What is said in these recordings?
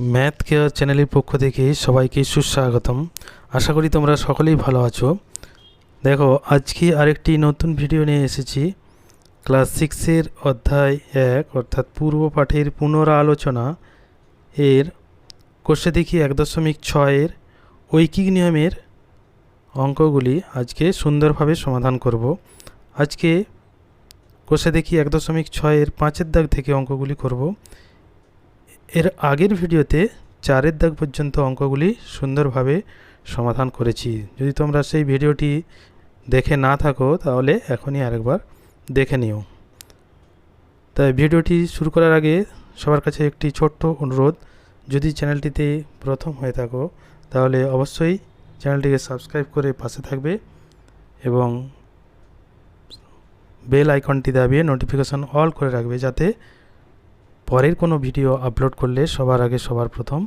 Math care চ্যানেলের পক্ষ থেকে সবাইকে সুস্বাগতম। আশা করি তোমরা সকলেই ভালো আছো। দেখো, আজকে আরেকটি নতুন ভিডিও নিয়ে এসেছি। ক্লাস সিক্সের অধ্যায় এক, অর্থাৎ পূর্ব পাঠের পুনরা আলোচনা এর কোষে দেখি এক দশমিক ছয়ের ঐকিক নিয়মের অঙ্কগুলি আজকে সুন্দরভাবে সমাধান করব। আজকে কোষে দেখি এক দশমিক ছয়ের পাঁচের দাগ থেকে অঙ্কগুলি করব। এর আগের ভিডিওতে চারের দাগ পর্যন্ত অঙ্কগুলি সুন্দরভাবে সমাধান করেছি। যদি তোমরা সেই ভিডিওটি দেখে না থাকো, তাহলে এখনই আরেকবার দেখে নিও। তাই ভিডিওটি শুরু করার আগে সবার কাছে একটি ছোট্ট অনুরোধ, যদি চ্যানেলটিতে প্রথম হয়ে থাকো, তাহলে অবশ্যই চ্যানেলটিকে সাবস্ক্রাইব করে পাশে থাকবে এবং বেল আইকনটি দাবিয়ে নোটিফিকেশন অল করে রাখবে যাতে পরের কোনো ভিডিও আপলোড করলে সবার আগে সবার প্রথম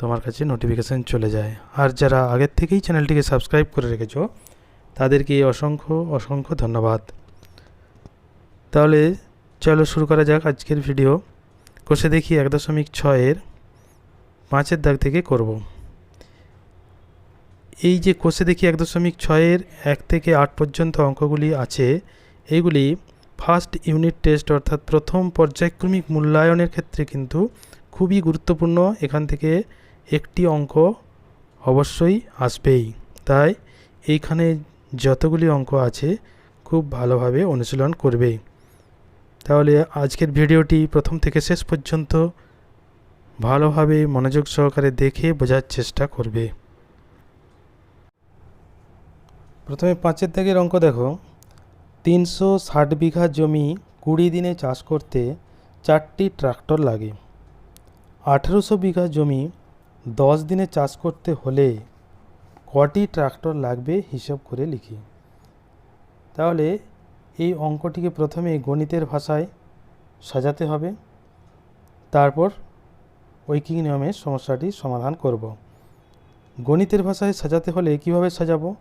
তোমার কাছে নোটিফিকেশান চলে যায়। আর যারা আগের থেকেই চ্যানেলটিকে সাবস্ক্রাইব করে রেখেছো, তাদেরকে অসংখ্য অসংখ্য ধন্যবাদ। তাহলে চলো শুরু করা যাক আজকের ভিডিও। কষে দেখি এক দশমিক ছয়ের পাঁচের দাগ থেকে করব। এই যে কোষে দেখি এক দশমিক ছয়ের এক থেকে আট পর্যন্ত অঙ্কগুলি আছে, এইগুলি ফার্স্ট ইউনিট টেস্ট অর্থাৎ প্রথম পর্যায়ক্রমিক মূল্যায়নের ক্ষেত্রে কিন্তু খুবই গুরুত্বপূর্ণ। এখান থেকে একটি অঙ্ক অবশ্যই আসবেই। তাই এইখানে যতগুলি অঙ্ক আছে খুব ভালোভাবে অনুশীলন করবে। তাহলে আজকের ভিডিওটি প্রথম থেকে শেষ পর্যন্ত ভালোভাবে মনোযোগ সহকারে দেখে বোঝার চেষ্টা করবে। প্রথমে পাঁচের দাগের অঙ্ক দেখো। তিনশো ষাট বিঘা জমি কুড়ি দিনে চাষ করতে চারটি ট্রাক্টর লাগে। আঠেরোশো বিঘা জমি দশ দিনে চাষ করতে হলে কটি ট্রাক্টর লাগবে হিসাব করে লিখি। তাহলে এই অঙ্কটিকে প্রথমে গণিতের ভাষায় সাজাতে হবে। তারপর ঐকিক নিয়মে সমস্যাটি সমাধান করব। গণিতের ভাষায় সাজাতে হলে কীভাবে সাজাবো?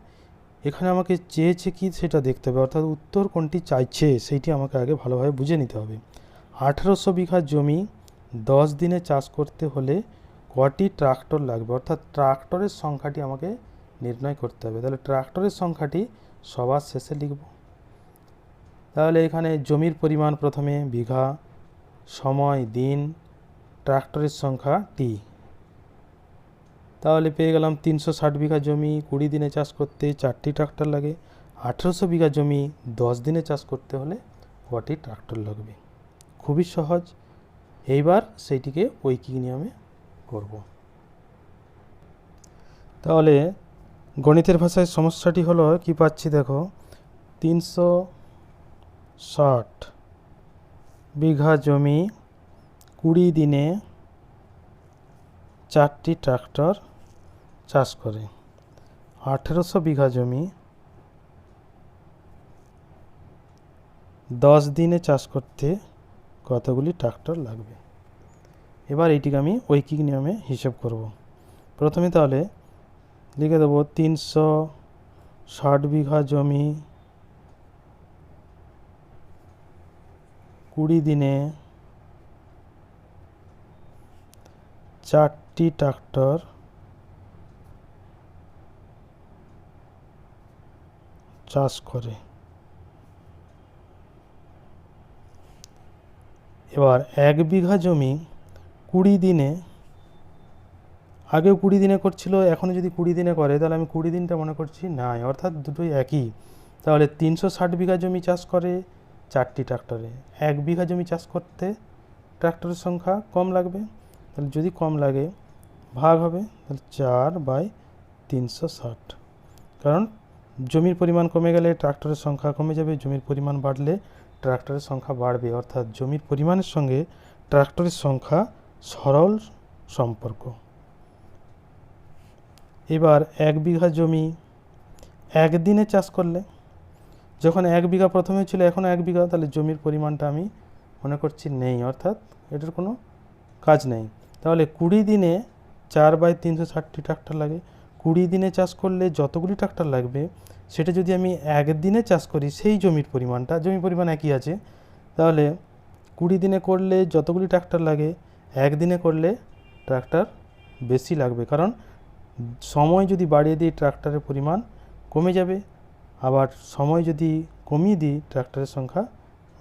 এখানে আমাকে চেয়েছে কি সেটা দেখতে হবে, অর্থাৎ উত্তর কোনটি চাইছে সেইটি আমাকে আগে ভালোভাবে বুঝে নিতে হবে। আঠেরোশো বিঘা জমি দশ দিনে চাষ করতে হলে কটি ট্রাক্টর লাগবে? অর্থাৎ ট্রাক্টরের সংখ্যাটি আমাকে নির্ণয় করতে হবে। তাহলে ট্রাক্টরের সংখ্যাটি সবার শেষে লিখব। তাহলে এখানে জমির পরিমাণ প্রথমে বিঘা, সময়, দিন, ট্রাক্টরের সংখ্যা টি তাহলে পেয়ে গেলাম তিনশো ষাট বিঘা জমি, কুড়ি দিনে চাষ করতে চারটি ট্রাক্টর লাগে। আঠেরোশো বিঘা জমি, দশ দিনে চাষ করতে হলে কটি ট্রাক্টর লাগবে? খুবই সহজ। এইবার সেইটিকে ঐকিক নিয়মে করব। তাহলে গণিতের ভাষায় সমস্যাটি হলো, কি পাচ্ছি দেখো? তিনশো ষাট বিঘা জমি, কুড়ি দিনে চারটি ট্রাক্টর চাষ করে। আঠেরোশো বিঘা জমি দশ দিনে চাষ করতে কতগুলি ট্রাক্টর লাগবে? এবার এইটিকে আমি ঐকিক নিয়মে হিসেব করব। প্রথমে তাহলে লিখে দেবো তিনশো ষাট বিঘা জমি কুড়ি দিনে চারটি ট্রাক্টর চাষ করে। এবার এক বিঘা জমি কুড়ি দিনে আগেও কুড়ি দিনে করছিল, এখনও যদি কুড়ি দিনে করে, তাহলে আমি কুড়ি দিনটা মনে করছি নাই, অর্থাৎ দুটোই একই। তাহলে তিনশো ষাট বিঘা জমি চাষ করে চারটি ট্রাক্টরে। এক বিঘা জমি চাষ করতে ট্রাক্টরের সংখ্যা কম লাগবে, তাহলে যদি কম লাগে, ভাগ হবে, তাহলে চার বাই তিনশো ষাট। কারণ জমির পরিমাণ কমে গেলে ট্রাক্টরের সংখ্যা কমে যাবে, জমির পরিমাণ বাড়লে ট্রাক্টরের সংখ্যা বাড়বে। অর্থাৎ জমির পরিমাণের সঙ্গে ট্রাক্টরের সংখ্যা সরল সম্পর্ক। এবার এক বিঘা জমি একদিনে চাষ করলে, যখন এক বিঘা প্রথমে ছিল, এখন এক বিঘা, তাহলে জমির পরিমাণটা আমি মনে করছি নেই, অর্থাৎ এটার কোনো কাজ নেই। তাহলে কুড়ি দিনে চার বাই তিনশো ষাটটি ট্রাক্টর লাগে। কুড়ি দিনে চাষ করলে যতগুলি ট্রাক্টর লাগবে, সেটা যদি আমি একদিনে চাষ করি, সেই জমির পরিমাণটা, জমির পরিমাণ একই আছে। তাহলে কুড়ি দিনে করলে যতগুলি ট্রাক্টর লাগে, একদিনে করলে ট্রাক্টর বেশি লাগবে। কারণ সময় যদি বাড়িয়ে দিই ট্রাক্টরের পরিমাণ, কমে যাবে। আবার সময় যদি কমিয়ে দিই, ট্রাক্টরের সংখ্যা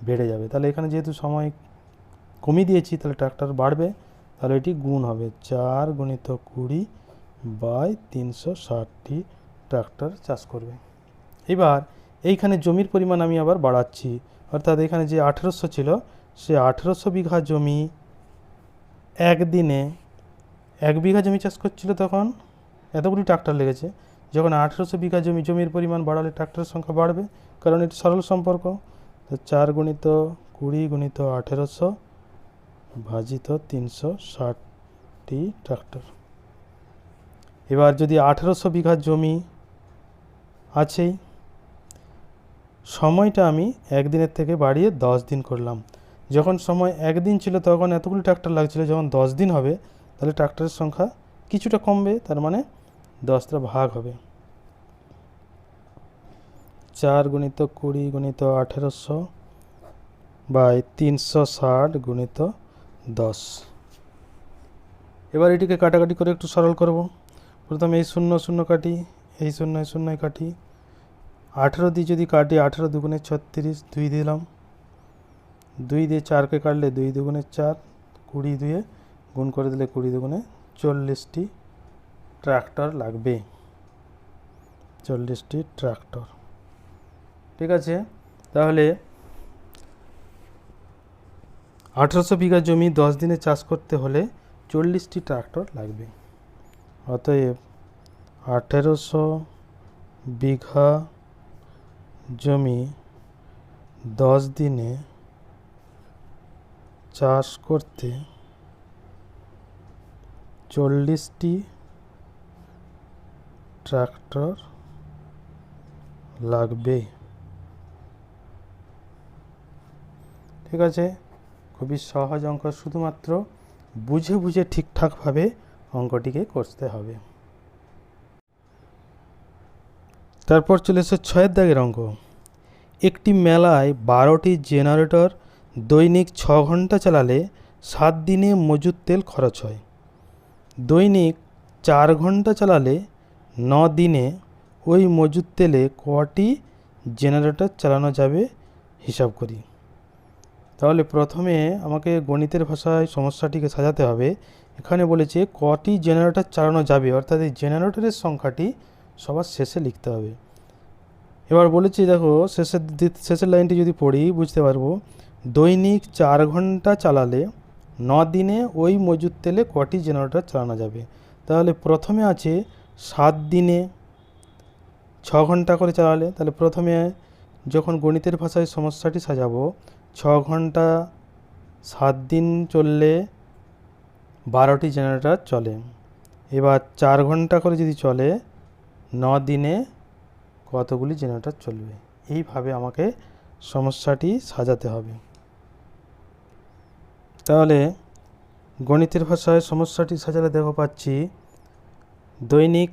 বেড়ে যাবে। তাহলে এখানে যেহেতু সময় কমিয়ে দিয়েছি, তাহলে ট্রাক্টর বাড়বে, তাহলে এটি গুণ হবে। চার গুণিত কুড়ি বাই তিনশো ষাটটি ট্রাক্টর চাষ করবে। এবার এইখানে জমির পরিমাণ আমি আবার বাড়াচ্ছি। অর্থাৎ এখানে যে আঠেরোশো ছিল, সে আঠেরোশো বিঘা জমি একদিনে এক বিঘা জমি চাষ করছিল তখন। এতগুলি ট্রাক্টর লেগেছে। যখন আঠেরোশো বিঘা জমি জমির পরিমাণ বাড়ালে ট্রাক্টরের সংখ্যা বাড়বে। কারণ এটি সরল সম্পর্ক। তো চার গুণিত কুড়ি গুণিত আঠেরোশো ভাজিত তিনশো ষাটটি ট্রাক্টর। এবার যদি আঠেরোশো বিঘা জমি আছেই সময়টা আমি একদিনের থেকে বাড়িয়ে দশ দিন করলাম। যখন সময় একদিন ছিল তখন এতগুলো ট্রাক্টর লাগছিল, যখন দশ দিন হবে, তাহলে ট্রাক্টরের সংখ্যা কিছুটা কমবে, তার মানে দশটা ভাগ হবে। চার গুণিত কুড়ি গুণিত আঠেরোশো বাই তিনশো ষাট গুণিত দশ। এবার এটিকে কাটাকাটি করে একটু সরল করব। প্রথমে এই শূন্য শূন্য কাটি, এই শূন্য এই শূন্যই কাটি। আঠেরো দিয়ে যদি কাটি, আঠেরো দুগুণে ছত্রিশ, দুই দিলাম। দুই দিয়ে চারকে কাটলে দুই দুগুণে চার, কুড়ি দুয়ে গুণ করে দিলে কুড়ি দুগুণে চল্লিশটি ট্রাক্টর লাগবে। চল্লিশটি ট্রাক্টর। ঠিক আছে? তাহলে আঠেরোশো বিঘা জমি দশ দিনে চাষ করতে হলে চল্লিশটি ট্রাক্টর লাগবে। অতএব আঠেরোশো বিঘা জমি দশ দিনে চাষ করতে চল্লিশটি ট্রাক্টর লাগবে। ঠিক আছে? খুবই সহজ অঙ্ক। শুধুমাত্র বুঝে বুঝে ঠিকঠাকভাবে অঙ্কটিকে করতে হবে। তারপর চলে এসে ছয়ের দাগের অঙ্ক। একটি মেলায় বারোটি জেনারেটর দৈনিক ছ ঘণ্টা চালালে সাত দিনে মজুদ তেল খরচ হয়। দৈনিক চার ঘণ্টা চালালে ন দিনে ওই মজুদ তেলে কটি জেনারেটর চালানো যাবে হিসাব করি। তাহলে প্রথমে আমাকে গণিতের ভাষায় সমস্যাটিকে সাজাতে হবে। এখানে বলেছে কটি জেনারেটর চালানো যাবে, অর্থাৎ এই জেনারেটরের সংখ্যাটি সবার শেষে লিখতে হবে। এবার বলেছি, দেখো, শেষের শেষের লাইনটি যদি পড়ি, বুঝতে পারব, দৈনিক চার ঘণ্টা চালালে ন দিনে ওই মজুদ তেলে কটি জেনারেটর চালানো যাবে। তাহলে প্রথমে আছে সাত দিনে ছ ঘণ্টা করে চালালে, তাহলে প্রথমে যখন গণিতের ভাষায় সমস্যাটি সাজাবো, ছ ঘণ্টা সাত দিন চললে বারোটি জেনারেটর চলে। এবার চার ঘণ্টা করে যদি চলে, ন দিনে কতগুলি জেনারেটর চলবে? এইভাবে আমাকে সমস্যাটি সাজাতে হবে। তাহলে গণিতের ভাষায় সমস্যাটি সাজালে দেখো পাচ্ছি, দৈনিক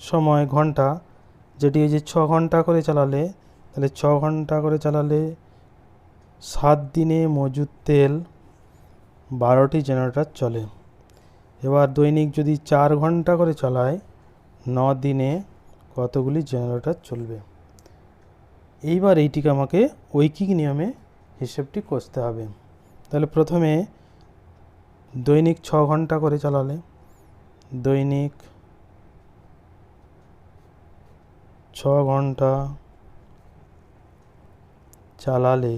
সময় ঘণ্টা, যেটি এই যে ছ ঘণ্টা করে চালালে, তাহলে ছ ঘণ্টা করে চালালে সাত দিনে মজুদ তেল বারোটি জেনারেটর চলে। এবার দৈনিক যদি চার ঘণ্টা করে চালায়, ন দিনে কতগুলি জেনারেটর চলবে? এইবার এইটিকে আমাকে ঐকিক নিয়মে হিসেবটি কষতে হবে। তাহলে প্রথমে দৈনিক ছ ঘণ্টা করে চালালে। দৈনিক ছ ঘণ্টা চালালে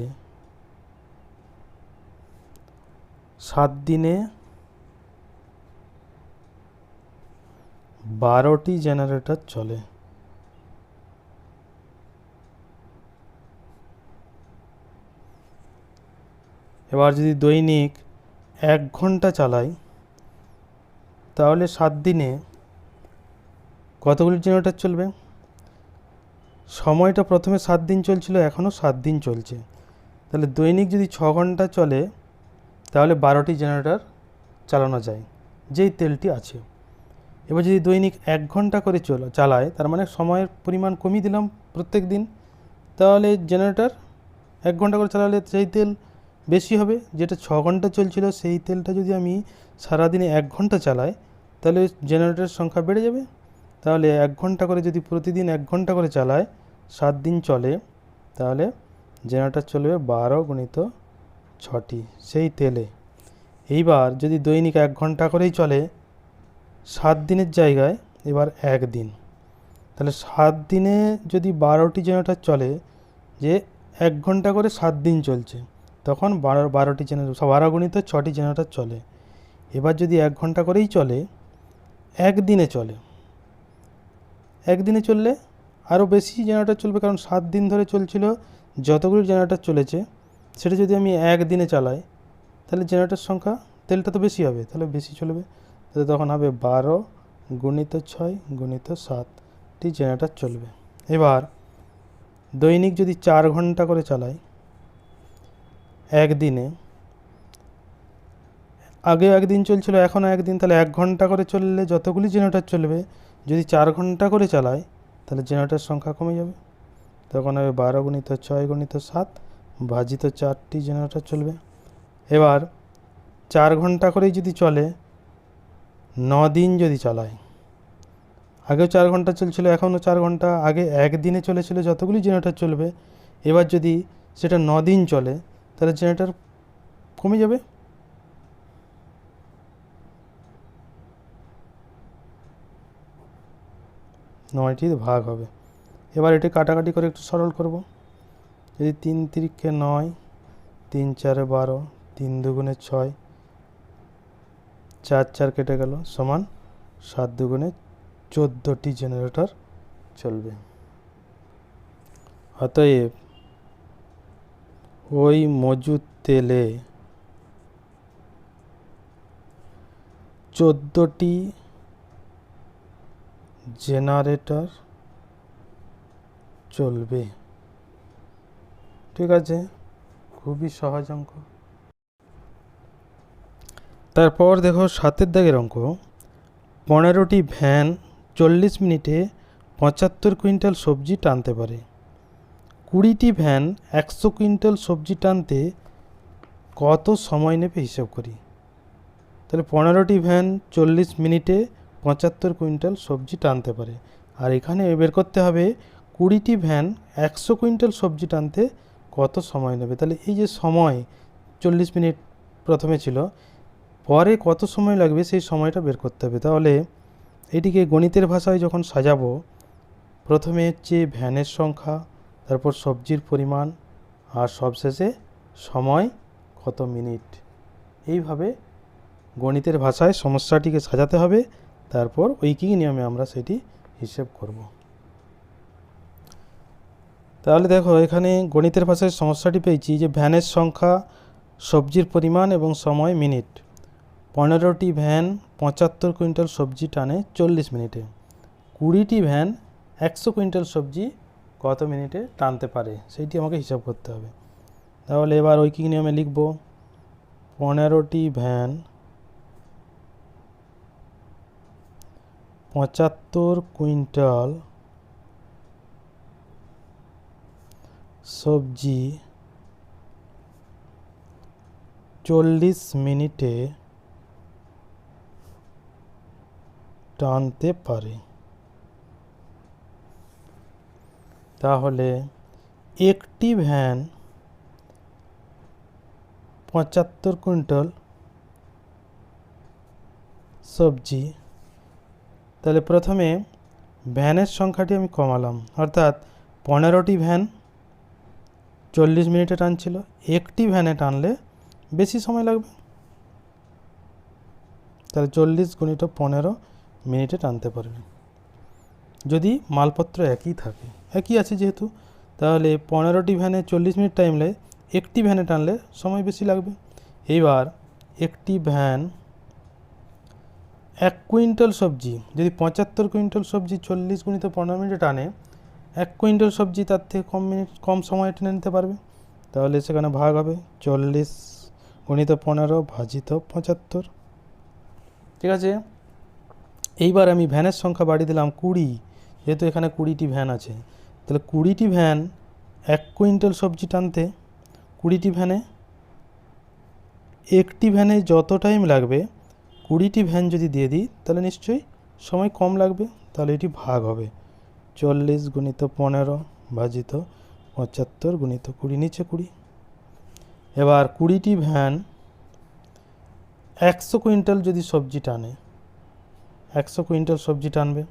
সাত দিনে বারোটি জেনারেটর চলে। এবার যদি দৈনিক এক ঘণ্টা চালাই, তাহলে সাত দিনে কতগুলি জেনারেটর চলবে? সময়টা প্রথমে সাত দিন চলছিল, এখনও সাত দিন চলছে। তাহলে দৈনিক যদি ছ ঘণ্টা চলে, তাহলে বারোটি জেনারেটর চালানো যায়। যেই তেলটি আছে। এবার যদি দৈনিক এক ঘণ্টা করে চল, চালায়, তার মানে সময়ের পরিমাণ কমিয়ে দিলাম প্রত্যেক দিন, তাহলে জেনারেটর এক ঘণ্টা করে চালালে সেই তেল বেশি হবে। যেটা ছ ঘণ্টা চলছিল, সেই তেলটা যদি আমি সারাদিনে এক ঘণ্টা চালাই, তাহলে জেনারেটরের সংখ্যা বেড়ে যাবে। তাহলে এক ঘণ্টা করে যদি প্রতিদিন এক ঘণ্টা করে চালায়, সাত দিন চলে, তাহলে জেনারেটর চলবে বারো গুণিত ছটি, সেই তেলে। এইবার যদি দৈনিক এক ঘণ্টা করেই চলে সাত দিনের জায়গায়, এবার এক দিন। তাহলে সাত দিনে যদি বারোটি জেনারেটর চলে, যে এক ঘণ্টা করে সাত দিন চলছে, তখন বারো, বারোটি জেনারেটর বারো গুণিত ছটি জেনারেটর চলে। এবার যদি এক ঘণ্টা করেই চলে একদিনে চলে। একদিনে চললে আরও বেশি জেনারেটর চলবে, কারণ সাত দিন ধরে চলছিল, যতগুলো জেনারেটর চলেছে, সেটা যদি আমি একদিনে চালাই, তাহলে জেনারেটর সংখ্যা তেলটা তো বেশি হবে, তাহলে বেশি চলবে। তাহলে তখন হবে বারো গুণিত ছয় গুণিত সাতটি জেনারেটর চলবে। এবার দৈনিক যদি চার ঘণ্টা করে চালাই, একদিনে, আগেও একদিন চলছিল, এখনও একদিন, তাহলে এক ঘণ্টা করে চললে যতগুলি জেনারেটর চলবে, যদি চার ঘণ্টা করে চালায় তাহলে জেনারেটর সংখ্যা কমে যাবে। তখন হবে বারো গুণিত ছয় গুণিত সাত ভাজিত চারটি জেনারেটর চলবে। এবার চার ঘণ্টা করেই যদি চলে দিন যদি চালায়। আগেও চার ঘণ্টা চলছিল, এখনও চার ঘণ্টা। আগে একদিনে চলেছিল যতগুলি জেনারেটর চলবে, এবার যদি সেটা দিন চলে, তাহলে জেনারেটর কমে যাবে? নয়টি ভাগ হবে। এবার এটি কাটাকাটি করে একটু সরল করব। যদি তিন তিরিখে নয়, তিন চারে বারো, তিন দুগুণে ছয় চার চার কেটে গেল, সমান সাত দুগুণে চোদ্দোটি জেনারেটর চলবে। অতএব ওই মজুদ তেলে চোদ্দোটি জেনারেটর চলবে। ঠিক আছে? খুবই সহজ অঙ্ক। তারপর দেখো সাতের দাগের অঙ্ক। পনেরোটি ভ্যান চল্লিশ মিনিটে পঁচাত্তর কুইন্টাল সবজি টানতে পারে। কুড়িটি ভ্যান একশো কুইন্টাল সবজি টানতে কত সময় নেবে হিসাব করি? তাহলে পনেরোটি ভ্যান চল্লিশ মিনিটে পঁচাত্তর কুইন্টাল সবজি টানতে পারে। আর এখানে বের করতে হবে কুড়িটি ভ্যান একশো কুইন্টাল সবজি টানতে কত সময় নেবে? তাহলে এই যে সময় চল্লিশ মিনিট প্রথমে ছিল পরে কত সময় লাগবে সেই সময়টা বের করতে হবে? তাহলে এটিকে গণিতের ভাষায় যখন সাজাবো, প্রথমে হচ্ছে ভ্যানের সংখ্যা, তারপর সবজির পরিমাণ, আর সবশেষে সময় কত মিনিট? এইভাবে গণিতের ভাষায় সমস্যাটিকে সাজাতে হবে, তারপর ঐকিক নিয়মে আমরা সেটি হিসেব করব। তাহলে দেখো, এখানে গণিতের ভাষায় সমস্যাটি পেয়েছি যে ভ্যানের সংখ্যা, সবজির পরিমাণ এবং সময় মিনিট। পনেরোটি ভ্যান পঁচাত্তর কুইন্টাল সবজি টানে চল্লিশ মিনিটে। কুড়িটি ভ্যান একশো কুইন্টাল সবজি কত মিনিটে টানতে পারে সেইটি আমাকে হিসাব করতে হবে। তাহলে এবার ঐকিক নিয়মে লিখব? পনেরোটি ভ্যান পঁচাত্তর কুইন্টাল সবজি চল্লিশ মিনিটে টানতে পারে। তাহলে একটি ভ্যান পঁচাত্তর কুইন্টাল সবজি। তাহলে প্রথমে ভ্যানের সংখ্যাটি আমি কমালাম। অর্থাৎ পনেরোটি ভ্যান চল্লিশ মিনিটে টানছিল। একটি ভ্যানে টানলে বেশি সময় লাগবে। তাহলে চল্লিশ গুণিত পনেরো মিনিটে টানতে পারবে। যদি মালপত্র একই থাকে, একই আছে যেহেতু, তাহলে পনেরোটি ভ্যানে চল্লিশ মিনিট টাইমলে একটি ভ্যানে টানলে সময় বেশি লাগবে। এইবার একটি ভ্যান এক কুইন্টাল সবজি, যদি পঁচাত্তর কুইন্টাল সবজি চল্লিশ গুণিত পনেরো মিনিটে টানে, এক কুইন্টাল সবজি তার থেকে কম মিনিট, কম সময়ে টেনে নিতে পারবে। তাহলে সেখানে ভাগ হবে চল্লিশ গুণিত পনেরো ভাজিত পঁচাত্তর। ঠিক আছে? এইবার আমি ভ্যানের সংখ্যা বাড়িয়ে দিলাম কুড়ি, যেহেতু এখানে কুড়িটি ভ্যান আছে। তাহলে কুড়িটি ভ্যান এক কুইন্টাল সবজি টানতে কুড়িটি ভ্যানে একটি ভ্যানে যত টাইম লাগবে, কুড়িটি ভ্যান যদি দিয়ে দিই, তাহলে নিশ্চয়ই সময় কম লাগবে, তাহলে এটি ভাগ হবে। চল্লিশ গুণিত পনেরো ভাজিত পঁচাত্তর গুণিত কুড়ি, নিচে কুড়ি। এবার কুড়িটি ভ্যান একশো কুইন্টাল যদি সবজি টানে একশো কুইন্টাল সবজি টানবে।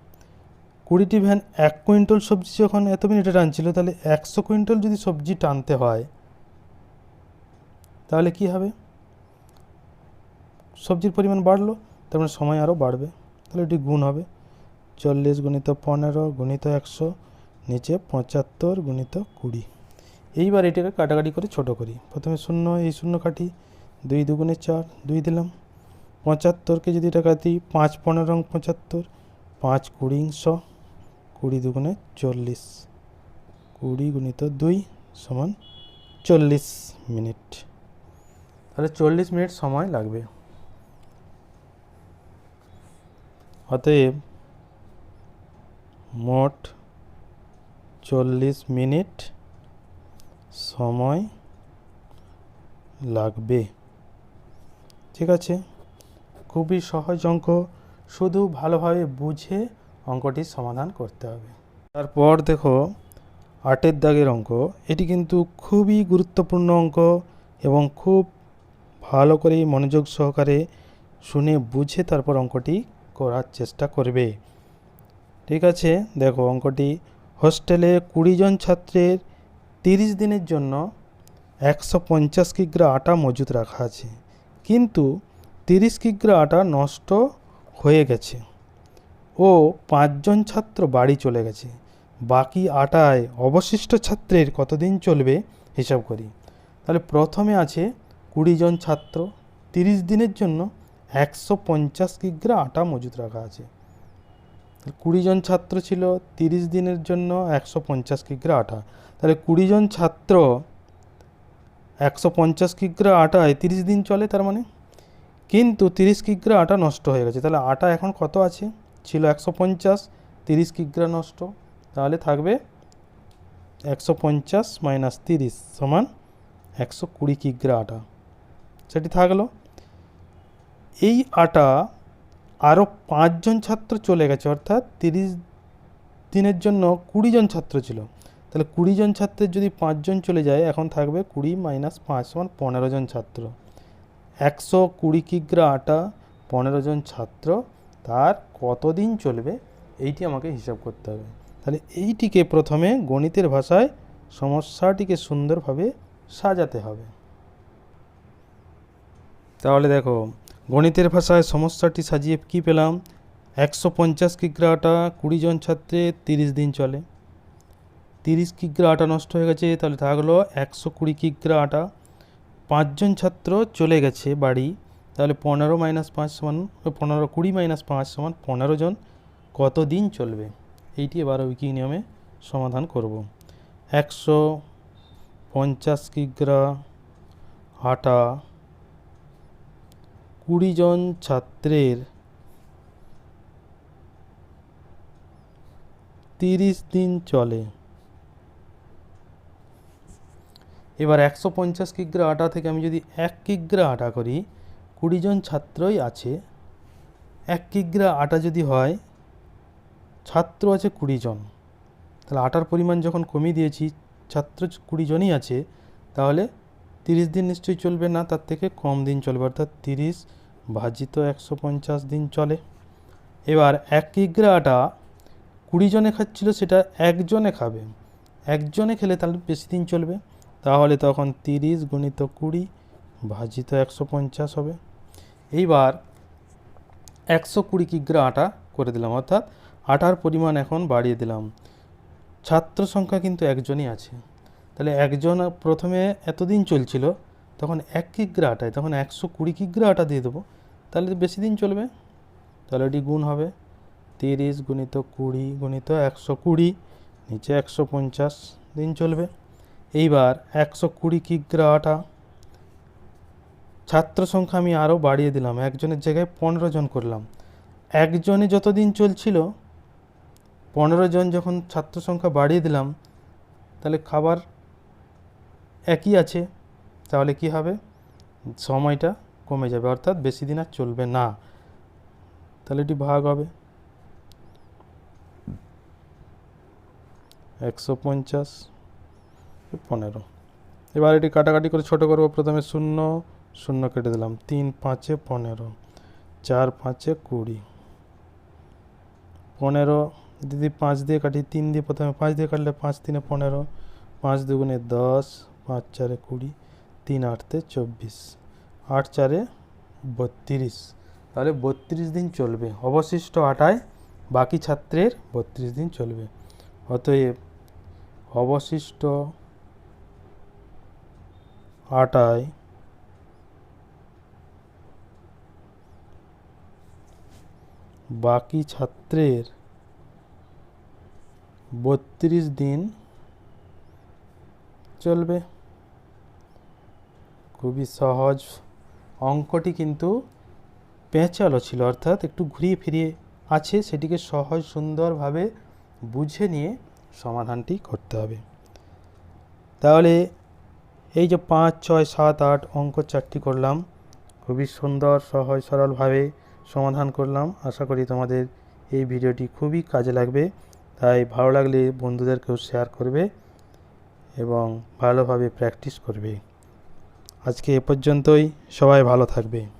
কুড়িটি ভ্যান এক কুইন্টাল সবজি যখন এত মিনিটে টানছিল, তাহলে একশো কুইন্টাল যদি সবজি টানতে হয়, তাহলে কি হবে? সবজির পরিমাণ বাড়লো, তার মানে সময় আরও বাড়বে। তাহলে এটি গুণ হবে। চল্লিশ গুণিত পনেরো গুণিত একশো, নিচে পঁচাত্তর গুণিত কুড়ি। এইবার এটাকে কাটাকাটি করে ছোট করি। প্রথমে শূন্য, এই শূন্য কাটি। দুই দুগুণে চার, দুই দিলাম। পঁচাত্তরকে যদি এটা কাটি পাঁচ পনেরো পঁচাত্তর, পাঁচ কুড়িংশ কুড়ি দুগুণে চল্লিশ। কুড়ি গুণিত দুই সমান চল্লিশ মিনিট। তাহলে চল্লিশ মিনিট সময় লাগবে। অতএব মোট চল্লিশ মিনিট সময় লাগবে। ঠিক আছে? খুবই সহজ অঙ্ক। শুধু ভালোভাবে বুঝে অঙ্কটির সমাধান করতে হবে। তারপর দেখো, আটের দাগের অঙ্ক। এটি কিন্তু খুবই গুরুত্বপূর্ণ অঙ্ক এবং খুব ভালো করে মনোযোগ সহকারে শুনে বুঝে তারপর অঙ্কটি করার চেষ্টা করবে। ঠিক আছে, দেখো অঙ্কটি। হোস্টেলে কুড়ি জন ছাত্রের তিরিশ দিনের জন্য একশো পঞ্চাশ কিগ্রা আটা মজুত রাখা আছে। কিন্তু তিরিশ কিগ্রা আটা নষ্ট হয়ে গেছে ও পাঁচজন ছাত্র বাড়ি চলে গেছে। বাকি আটায় অবশিষ্ট ছাত্রের কতদিন চলবে হিসাব করি। তাহলে প্রথমে আছে কুড়ি জন ছাত্র, তিরিশ দিনের জন্য একশো পঞ্চাশ কিগ্রা আটা মজুত রাখা আছে। কুড়ি জন ছাত্র ছিল, তিরিশ দিনের জন্য একশো পঞ্চাশ কিগ্রা আটা। তাহলে কুড়ি জন ছাত্র একশো পঞ্চাশ কিগ্রা আটায় তিরিশ দিন চলে তার মানে? কিন্তু তিরিশ কিগ্রা আটা নষ্ট হয়ে গেছে। তাহলে আটা এখন কত আছে? ছিল একশো পঞ্চাশ, তিরিশ কিগ্রা নষ্ট। তাহলে থাকবে একশো পঞ্চাশ মাইনাস তিরিশ সমান একশো কুড়ি কিগ্রা আটা। সেটি থাকল। এই আটা আরও পাঁচজন ছাত্র চলে গেছে, অর্থাৎ তিরিশ দিনের জন্য কুড়ি জন ছাত্র ছিল। তাহলে কুড়ি জন ছাত্রের যদি পাঁচজন চলে যায়, এখন থাকবে কুড়ি মাইনাস পাঁচ সমান পনেরো জন ছাত্র। একশো কুড়ি কিগ্রা আটা, পনেরো জন ছাত্র, তার কতদিন চলবে এইটি আমাকে হিসাব করতে হবে। তাহলে এইটিকে প্রথমে গণিতের ভাষায় সমস্যাটিকে সুন্দরভাবে সাজাতে হবে। তাহলে দেখো, গণিতের ভাষায় সমস্যাটি সাজিয়ে কি পেলাম? একশো পঞ্চাশ কিগ্রা আটা, কুড়ি জন ছাত্রের তিরিশ দিন চলে। তিরিশ কিগ্রা আটা নষ্ট হয়ে গেছে, তাহলে থাকল একশো কুড়ি কিগ্রা আটা। পাঁচজন ছাত্র চলে গেছে বাড়ি, তাহলে পনেরো মাইনাস পাঁচ সমান, পনেরো কুড়ি মাইনাস পাঁচ সমান পনেরো জন কত দিন চলবে? এইটি এবার উইকি নিয়মে সমাধান করব। একশো পঞ্চাশ কিগ্রা আটা কুড়ি জন ছাত্রের তিরিশ দিন চলে। এবার একশো পঞ্চাশ কিগ্রা আটা থেকে আমি যদি এক কিগ্রা আটা করি কুড়ি জন ছাত্রই আছে, এক কিগ্রা আটা যদি হয়, ছাত্র আছে কুড়ি জন তাহলে আটার পরিমাণ যখন কমিয়ে দিয়েছি, ছাত্র কুড়ি জনই আছে, তাহলে তিরিশ দিন নিশ্চয়ই চলবে না, তার থেকে কম দিন চলবে, অর্থাৎ তিরিশ ভাজিত একশো পঞ্চাশ দিন চলে। এবার এক কিগ্রা আটা কুড়ি জনে খাচ্ছিল, সেটা একজনে খাবে। একজনে খেলে তাহলে বেশি দিন চলবে। তাহলে তখন তিরিশ গুণিত কুড়ি ভাজিত একশো পঞ্চাশ হবে। এইবার একশো কুড়ি কিগ্রা আটা করে দিলাম, অর্থাৎ আটার পরিমাণ এখন বাড়িয়ে দিলাম। ছাত্র সংখ্যা কিন্তু একজনই আছে। তাহলে একজন প্রথমে এতদিন চলছিল, তখন এক কিগ্রা আটায়, তখন একশো কুড়ি কিগ্রা আটা দিয়ে দেবো, তাহলে বেশি দিন চলবে। তাহলে এটি গুণ হবে তিরিশ গুণিত কুড়ি গুণিত একশো কুড়ি, নিচে একশো পঞ্চাশ দিন চলবে। এইবার একশো কুড়ি কিগ্রা আটা। ছাত্র সংখ্যা আমি আরও বাড়িয়ে দিলাম, একজনের জায়গায় পনেরো জন করলাম। একজনে যতদিন চলছিল, পনেরো জন যখন ছাত্র সংখ্যা বাড়িয়ে দিলাম, তাহলে খাবার একই আছে, তাহলে কি হবে? সময়টা কমে যাবে, অর্থাৎ বেশি দিন আর চলবে না। তাহলে এটি ভাগ হবে। একশো পঞ্চাশ পনেরো। এবার এটি কাটাকাটি করে ছোট করব। প্রথমে শূন্য শূন্য কেটে দিলাম। তিন পাঁচে পনেরো, চার পাঁচে কুড়ি। পনেরো যদি পাঁচ দিয়ে কাটি তিন দিয়ে প্রথমে পাঁচ দিয়ে কাটলে পাঁচ তিনে পনেরো, পাঁচ দুগুণে দশ, পাঁচ চারে কুড়ি, তিন আটতে চব্বিশ, আট চারে বত্রিশ। তাহলে বত্রিশ দিন চলবে। অবশিষ্ট আটায় বাকি ছাত্রের বত্রিশ দিন চলবে। অতএব অবশিষ্ট আটায় বাকি ছাত্রের বত্রিশ দিন চলবে। খুবই সহজ অঙ্কটি কিন্তু পেঁচালো ছিল, অর্থাৎ একটু ঘুরিয়ে ফিরিয়ে আছে, সেটিকে সহজ সুন্দরভাবে বুঝে নিয়ে সমাধানটি করতে হবে। তাহলে এই যে পাঁচ, ছয়, সাত, আট অঙ্ক চারটি করলাম, খুবই সুন্দর, সহজ, সরলভাবে সমাধান করলাম। আশা করি তোমাদের এই ভিডিওটি খুবই কাজে লাগবে। তাই ভালো লাগলে বন্ধুদেরকেও শেয়ার করবে এবং ভালোভাবে প্র্যাকটিস করবে। আজকে এ পর্যন্তই। সবাই ভালো থাকবে।